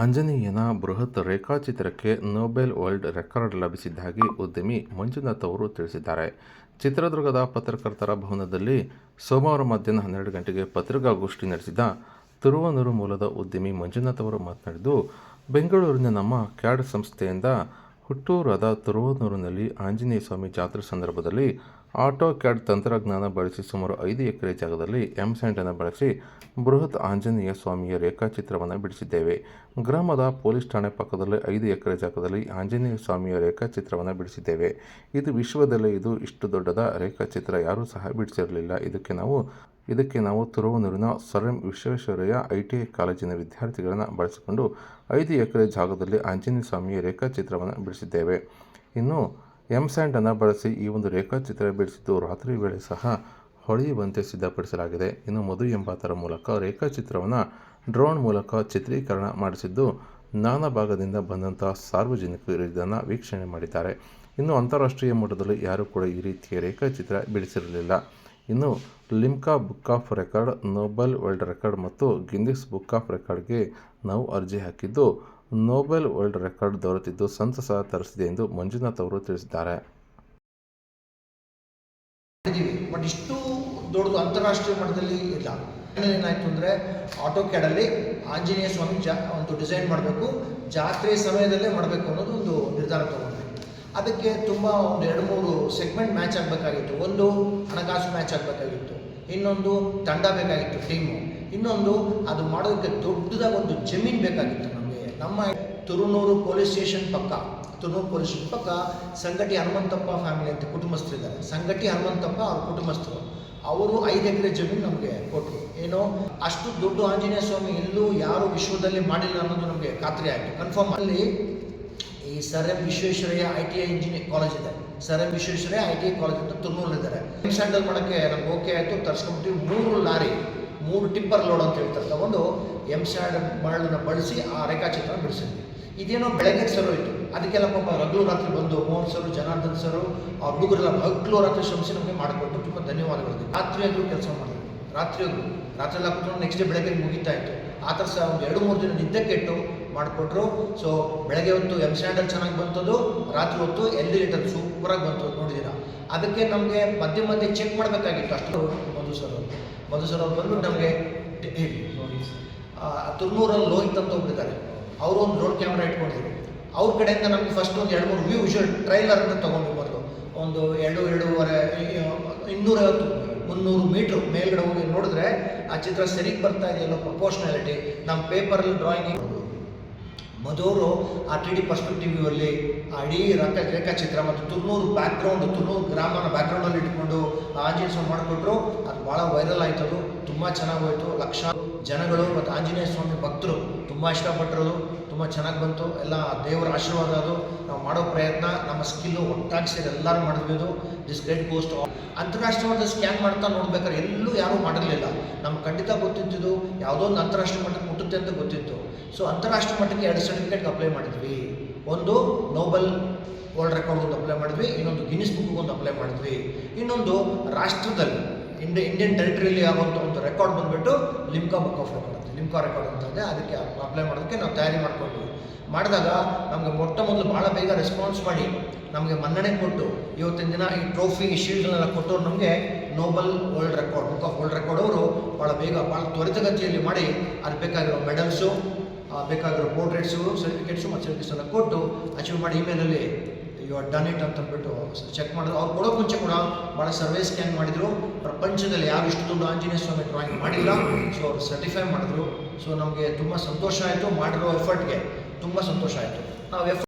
ಆಂಜನೇಯನ ಬೃಹತ್ ರೇಖಾಚಿತ್ರಕ್ಕೆ ನೊಬೆಲ್ ವರ್ಲ್ಡ್ ರೆಕಾರ್ಡ್ ಲಭಿಸಿದ್ದಾಗಿ ಉದ್ಯಮಿ ಮಂಜುನಾಥ್ ಅವರು ತಿಳಿಸಿದ್ದಾರೆ. ಚಿತ್ರದುರ್ಗದ ಪತ್ರಕರ್ತರ ಭವನದಲ್ಲಿ ಸೋಮವಾರ ಮಧ್ಯಾಹ್ನ ಹನ್ನೆರಡು ಗಂಟೆಗೆ ಪತ್ರಿಕಾಗೋಷ್ಠಿ ನಡೆಸಿದ ತುರುವನೂರು ಮೂಲದ ಉದ್ಯಮಿ ಮಂಜುನಾಥ್ ಅವರು ಮಾತನಾಡಿದ್ದು, ಬೆಂಗಳೂರಿನ ನಮ್ಮ ಕ್ಯಾಡ್ ಸಂಸ್ಥೆಯಿಂದ ಹುಟ್ಟೂರಾದ ತುರುವನೂರಿನಲ್ಲಿ ಆಂಜನೇಯ ಸ್ವಾಮಿ ಜಾತ್ರೆ ಸಂದರ್ಭದಲ್ಲಿ ಆಟೋ ಕ್ಯಾಡ್ ತಂತ್ರಜ್ಞಾನ ಬಳಸಿ ಸುಮಾರು ಐದು ಎಕರೆ ಜಾಗದಲ್ಲಿ ಎಂ ಸ್ಯಾಂಡನ್ನು ಬಳಸಿ ಬೃಹತ್ ಆಂಜನೇಯ ಸ್ವಾಮಿಯ ರೇಖಾಚಿತ್ರವನ್ನು ಬಿಡಿಸಿದ್ದೇವೆ. ಗ್ರಾಮದ ಪೊಲೀಸ್ ಠಾಣೆ ಪಕ್ಕದಲ್ಲಿ ಐದು ಎಕರೆ ಜಾಗದಲ್ಲಿ ಆಂಜನೇಯ ಸ್ವಾಮಿಯ ರೇಖಾಚಿತ್ರವನ್ನು ಬಿಡಿಸಿದ್ದೇವೆ. ಇದು ವಿಶ್ವದಲ್ಲೇ ಇದು ಇಷ್ಟು ದೊಡ್ಡದ ರೇಖಾಚಿತ್ರ, ಯಾರೂ ಸಹ ಬಿಡಿಸಿರಲಿಲ್ಲ. ಇದಕ್ಕೆ ನಾವು ಇದಕ್ಕೆ ನಾವು ತುರುವನೂರಿನ Sir M Visvesvaraya I T I ಕಾಲೇಜಿನ ವಿದ್ಯಾರ್ಥಿಗಳನ್ನು ಬಳಸಿಕೊಂಡು ಐದು ಎಕರೆ ಜಾಗದಲ್ಲಿ ಆಂಜನೇಯ ಸ್ವಾಮಿಯ ರೇಖಾಚಿತ್ರವನ್ನು ಬಿಡಿಸಿದ್ದೇವೆ. ಇನ್ನು ಎಂ ಸ್ಯಾಂಡನ್ನು ಬಳಸಿ ಈ ಒಂದು ರೇಖಾಚಿತ್ರ ಬಿಡಿಸಿದ್ದು ರಾತ್ರಿ ವೇಳೆ ಸಹ ಹೊಳೆಯುವಂತೆ ಸಿದ್ಧಪಡಿಸಲಾಗಿದೆ. ಇನ್ನು ಮಧು ಎಂಬಾತರ ಮೂಲಕ ರೇಖಾಚಿತ್ರವನ್ನು ಡ್ರೋನ್ ಮೂಲಕ ಚಿತ್ರೀಕರಣ ಮಾಡಿಸಿದ್ದು ನಾನಾ ಭಾಗದಿಂದ ಬಂದಂಥ ಸಾರ್ವಜನಿಕರು ಇದನ್ನು ವೀಕ್ಷಣೆ ಮಾಡಿದ್ದಾರೆ. ಇನ್ನು ಅಂತಾರಾಷ್ಟ್ರೀಯ ಮಟ್ಟದಲ್ಲಿ ಯಾರೂ ಕೂಡ ಈ ರೀತಿಯ ರೇಖಾಚಿತ್ರ ಬಿಡಿಸಿರಲಿಲ್ಲ. ಇನ್ನು Limca Book of Record, Noble World Record ಮತ್ತು ಗಿನ್ನಿಸ್ ಬುಕ್ ಆಫ್ ರೆಕಾರ್ಡ್ಗೆ ನಾವು ಅರ್ಜಿ ಹಾಕಿದ್ದು ನೋಬೆಲ್ ವರ್ಲ್ಡ್ ರೆಕಾರ್ಡ್ ದೊರೆತಿದ್ದು ಸಂತಸ ತರಿಸಿದೆ ಎಂದು ಮಂಜುನಾಥ್ ಅವರು ತಿಳಿಸಿದ್ದಾರೆ. ಬಟ್ ಇಷ್ಟು ದೊಡ್ಡದು ಅಂತಾರಾಷ್ಟ್ರೀಯ ಮಟ್ಟದಲ್ಲಿ ಇಲ್ಲ. ಏನಾಯಿತು ಅಂದರೆ ಆಟೋ ಕ್ಯಾಡಲ್ಲಿ ಆಂಜನೇಯ ಸ್ವಾಮಿ ಜಾ ಒಂದು ಡಿಸೈನ್ ಮಾಡಬೇಕು, ಜಾತ್ರೆ ಸಮಯದಲ್ಲೇ ಮಾಡಬೇಕು ಅನ್ನೋದು ಒಂದು ನಿರ್ಧಾರ ತಗೊಂಡ್ವಿ. ಅದಕ್ಕೆ ತುಂಬ ಒಂದು ಎರಡು ಮೂರು ಸೆಗ್ಮೆಂಟ್ ಮ್ಯಾಚ್ ಆಗಬೇಕಾಗಿತ್ತು. ಒಂದು ಹಣಕಾಸು ಮ್ಯಾಚ್ ಆಗಬೇಕಾಗಿತ್ತು. ಇನ್ನೊಂದು ತಂಡ ಬೇಕಾಗಿತ್ತು ಟೀಮು ಇನ್ನೊಂದು ಅದು ಮಾಡೋದಕ್ಕೆ ದೊಡ್ಡದಾಗಿ ಒಂದು ಜಮೀನು ಬೇಕಾಗಿತ್ತು ನಮಗೆ. ನಮ್ಮ ತುರುನೂರು ಪೊಲೀಸ್ ಸ್ಟೇಷನ್ ಪಕ್ಕ, ತುರುನೂರು ಪೊಲೀಸ್ ಸ್ಟೇಷನ್ ಪಕ್ಕ ಸಂಗಟಿ ಹನುಮಂತಪ್ಪ ಫ್ಯಾಮಿಲಿ ಅಂತ ಕುಟುಂಬಸ್ಥರಿದ್ದಾರೆ ಸಂಗಟಿ ಹನುಮಂತಪ್ಪ ಅವ್ರ ಕುಟುಂಬಸ್ಥರು. ಅವರು ಐದು ಎಕರೆ ಜಮೀನು ನಮಗೆ ಕೊಟ್ಟರು ಏನೋ? ಅಷ್ಟು ದೊಡ್ಡ ಆಂಜನೇಯ ಸ್ವಾಮಿ ಎಲ್ಲೂ ಯಾರು ವಿಶ್ವದಲ್ಲಿ ಮಾಡಿಲ್ಲ ಅನ್ನೋದು ನಮಗೆ ಖಾತ್ರಿ ಆಯಿತು. ಕನ್ಫರ್ಮ್ ಅಲ್ಲಿ ಈ Sir M Visvesvaraya I T I engineer college ಇದೆ. Sir M Visvesvaraya I T I college ಅಂತ ತುರ್ನೂರಲ್ಲಿದ್ದಾರೆ. ಸ್ಟ್ಯಾಂಡಲ್ ಮಾಡೋಕ್ಕೆ ನಮ್ಗೆ ಓಕೆ ಆಯಿತು. ತರಿಸ್ಕೊಂಬಿಟ್ಟು ಮೂರು ಲಾರಿ. ಮೂರು ಟಿಪ್ಪರ್ ಲೋಡ್ ಅಂತ ಹೇಳ್ತಾರೆ. ತಗೊಂಡು ಎಂ ಸ್ಯಾಂಡ್ ಮರಳನ್ನು ಬಳಸಿ ಆ ರೇಖಾಚಿತ್ರ ಬಿಡಿಸಿದ್ವಿ. ಇದೇನೋ ಬೆಳಗ್ಗೆ ಸರ್ ಹೋಯಿತು ಅದಕ್ಕೆಲ್ಲ ಪಾಪ ರಾತ್ರಿ ಬಂದು ಮೋಹನ್ ಸರು, ಜನಾರ್ದನ್ ಸರು, ಆ ಹುಡುಗರೆಲ್ಲ ಹಗಲು ರಾತ್ರಿ ಶ್ರಮಿಸಿ ನಮಗೆ ಮಾಡಿಕೊಟ್ಟು ತುಂಬ ಧನ್ಯವಾದಗಳು ರಾತ್ರಿ ಹಗಲು ಕೆಲಸ ಮಾಡಿದ್ವಿ. ರಾತ್ರಿ ಹಗಲು ರಾತ್ರಿ ಎಲ್ಲ ಕೂತ್ಕೊಂಡು ನೆಕ್ಸ್ಟ್ ಡೇ ಬೆಳಗ್ಗೆ ಮುಗಿತಾ ಇತ್ತು. ಆ ಥರ ಸಹ ಒಂದು ಎರಡು ಮೂರು ದಿನ ನಿದ್ದೆ ಕೆಟ್ಟು ಮಾಡಿಕೊಟ್ರು. ಸೊ ಬೆಳಗ್ಗೆ ಹೊತ್ತು ಎಂ ಸ್ಟ್ಯಾಂಡರ್ಡ್ ಚೆನ್ನಾಗಿ ಬಂತದ್ದು ರಾತ್ರಿ ಹೊತ್ತು ಎಲ್ ಡಿ ಲೀಟರ್ ಸೂಪರಾಗಿ ಬಂತು ನೋಡಿದ್ದೀರಾ ಅದಕ್ಕೆ ನಮಗೆ ಮಧ್ಯೆ ಮಧ್ಯೆ ಚೆಕ್ ಮಾಡಬೇಕಾಗಿತ್ತು ಅಷ್ಟು. ಮಧು ಸರ್ ಅವರು. ಮಧು ಸರ್ ಅವ್ರು ಬಂದು ನಮಗೆ ತುರ್ನೂರಲ್ಲಿ ಲೋಹಿತ್ ಅಂತ ಹೋಗ್ಬಿಟ್ಟಿದ್ದಾರೆ ಅವರು ಒಂದು ರೋಡ್ ಕ್ಯಾಮ್ರಾ ಇಟ್ಕೊಂಡಿದ್ರು. ಅವ್ರ ಕಡೆಯಿಂದ ನಮಗೆ ಫಸ್ಟ್ ಒಂದು ಎರಡು ಮೂರು ವ್ಯೂ ಟ್ರೈಲರ್ ಅಂತ ತೊಗೊಂಡು ಬಂದು. ಒಂದು ಎರಡು, ಎರಡೂವರೆ ಇನ್ನೂರೈವತ್ತು, ಮುನ್ನೂರು ಮೀಟ್ರ್ ಮೇಲ್ಗಡೆ ಹೋಗಿ ನೋಡಿದ್ರೆ ಆ ಚಿತ್ರ ಸರಿಗೆ ಬರ್ತಾ ಇದೆಯಲ್ಲೋ ಪ್ರಪೋರ್ಷನಾಲಿಟಿ ನಮ್ಮ ಪೇಪರಲ್ಲಿ ಡ್ರಾಯಿಂಗ್ ಮಧುವರು ಆ ಟಿ ಡಿ ಪರ್ಸ್ಪೆಕ್ಟಿವ್ ಟಿ ಅಲ್ಲಿ ಆ ಇಡೀ ರೇಖಾ ರೇಖಾಚಿತ್ರ ಮತ್ತು ತುರ್ನೂರು ಬ್ಯಾಕ್ಗ್ರೌಂಡ್ ತುರ್ನೂರು ಗ್ರಾಮನ ಬ್ಯಾಕ್ಗ್ರೌಂಡಲ್ಲಿ ಇಟ್ಕೊಂಡು ಆ ಆಂಜನೇಯ ಮಾಡಿಕೊಟ್ರು. ಅದು ಭಾಳ ವೈರಲ್ ಆಯ್ತು ಅದು ತುಂಬ ಚೆನ್ನಾಗಿ ಹೋಯ್ತು. ಲಕ್ಷ ಜನಗಳು ಮತ್ತು ಆಂಜನೇಯ ಸ್ವಾಮಿ ಭಕ್ತರು ತುಂಬ ಇಷ್ಟಪಟ್ಟರು ತುಂಬ ಚೆನ್ನಾಗಿ ಬಂತು. ಎಲ್ಲ ದೇವರ ಆಶೀರ್ವಾದ ಅದು. ನಾವು ಮಾಡೋ ಪ್ರಯತ್ನ, ನಮ್ಮ ಸ್ಕಿಲ್ಲು ಒಟ್ಟಾಗಿ ಸೇರಿ ಎಲ್ಲರೂ ಮಾಡಿದ್ವಿ ಅದು. ದಿಸ್ ಗ್ರೇಟ್ ಪೋಸ್ಟ್ ಅಂತಾರಾಷ್ಟ್ರೀಯ ಮಟ್ಟದ ಸ್ಕ್ಯಾನ್ ಮಾಡ್ತಾ ನೋಡ್ಬೇಕಾದ್ರೆ ಎಲ್ಲೂ ಯಾರೂ ಮಾಡಿರಲಿಲ್ಲ. ನಮ್ಗೆ ಖಂಡಿತ ಗೊತ್ತಿದ್ದು ಯಾವುದೋ ಒಂದು ಅಂತಾರಾಷ್ಟ್ರೀಯ ಮಟ್ಟಕ್ಕೆ ಮುಟ್ಟುತ್ತೆ ಅಂತ ಗೊತ್ತಿತ್ತು. ಸೊ ಅಂತಾರಾಷ್ಟ್ರೀಯ ಮಟ್ಟಕ್ಕೆ ಎರಡು ಸರ್ಟಿಫಿಕೇಟ್ಗೆ ಅಪ್ಲೈ ಮಾಡಿದ್ವಿ. ಒಂದು ನೋಬಲ್ ವರ್ಲ್ಡ್ ರೆಕಾರ್ಡ್ ಒಂದು ಅಪ್ಲೈ ಮಾಡಿದ್ವಿ, ಇನ್ನೊಂದು ಗಿನಿಸ್ ಬುಕ್ಗೆ ಒಂದು ಅಪ್ಲೈ ಮಾಡಿದ್ವಿ. ಇನ್ನೊಂದು ರಾಷ್ಟ್ರದಲ್ಲಿ ಇಂಡಿಯಾ ಇಂಡಿಯನ್ ಟೆರಿಟರಿಯಲ್ಲಿ ಆಗುವಂಥ ಒಂದು ರೆಕಾರ್ಡ್ ಬಂದುಬಿಟ್ಟು ಲಿಮ್ಕಾ ಬುಕ್ ಆಫ್ ರೆಕಾರ್ಡ್ ಅಂತ ಲಿಮ್ಕಾ ರೆಕಾರ್ಡ್ ಅಂತ ಅದಕ್ಕೆ ಅಪ್ಲೈ ಮಾಡೋದಕ್ಕೆ ನಾವು ತಯಾರಿ ಮಾಡಿಕೊಂಡು ಮಾಡಿದಾಗ ನಮಗೆ ಮೊಟ್ಟ ಮೊದಲು ಭಾಳ ಬೇಗ ರೆಸ್ಪಾನ್ಸ್ ಮಾಡಿ ನಮಗೆ ಮನ್ನಣೆ ಕೊಟ್ಟು ಇವತ್ತಿನ ದಿನ ಈ ಟ್ರೋಫಿ ಶೀಲ್ಡ್ಗಳನ್ನೆಲ್ಲ ಕೊಟ್ಟವ್ರು ನಮಗೆ Noble World Record book of world record ಅವರು ಭಾಳ ಬೇಗ ಭಾಳ ತ್ವರಿತಗತಿಯಲ್ಲಿ ಮಾಡಿ ಅದು ಬೇಕಾಗಿರೋ ಮೆಡಲ್ಸು ಬೇಕಾಗಿರೋ ಪೋರ್ಟ್ರೇಟ್ಸು ಸರ್ಟಿಫಿಕೇಟ್ಸು ಮತ್ತು ಎಲ್ಲ ಕೊಟ್ಟು ಅಚೀವ್ ಮಾಡಿ ಇಮೇಲಲ್ಲಿ ಯು ಆರ್ ಡನ್ ಇಟ್ ಅಂತ ಅಂದ್ಬಿಟ್ಟು ಚೆಕ್ ಮಾಡಿದ್ರು. ಅವ್ರು ಕೊಡೋ ಮುಂಚೆ ಕೂಡ ಭಾಳ ಸರ್ವೆ ಸ್ಕ್ಯಾನ್ ಮಾಡಿದರು. ಪ್ರಪಂಚದಲ್ಲಿ ಯಾರು ಇಷ್ಟು ದೊಡ್ಡ ಆಂಜನೇಯ ಸ್ವಾಮಿ ಡ್ರಾಯಿಂಗ್ ಮಾಡಿಲ್ಲ. ಸೊ ಅವ್ರು ಸರ್ಟಿಫೈ ಮಾಡಿದ್ರು. ಸೊ ನಮಗೆ ತುಂಬ ಸಂತೋಷ ಆಯಿತು. ಮಾಡಿರೋ ಎಫರ್ಟ್ಗೆ ತುಂಬ ಸಂತೋಷ ಆಯಿತು. ನಾವು ಎಫ್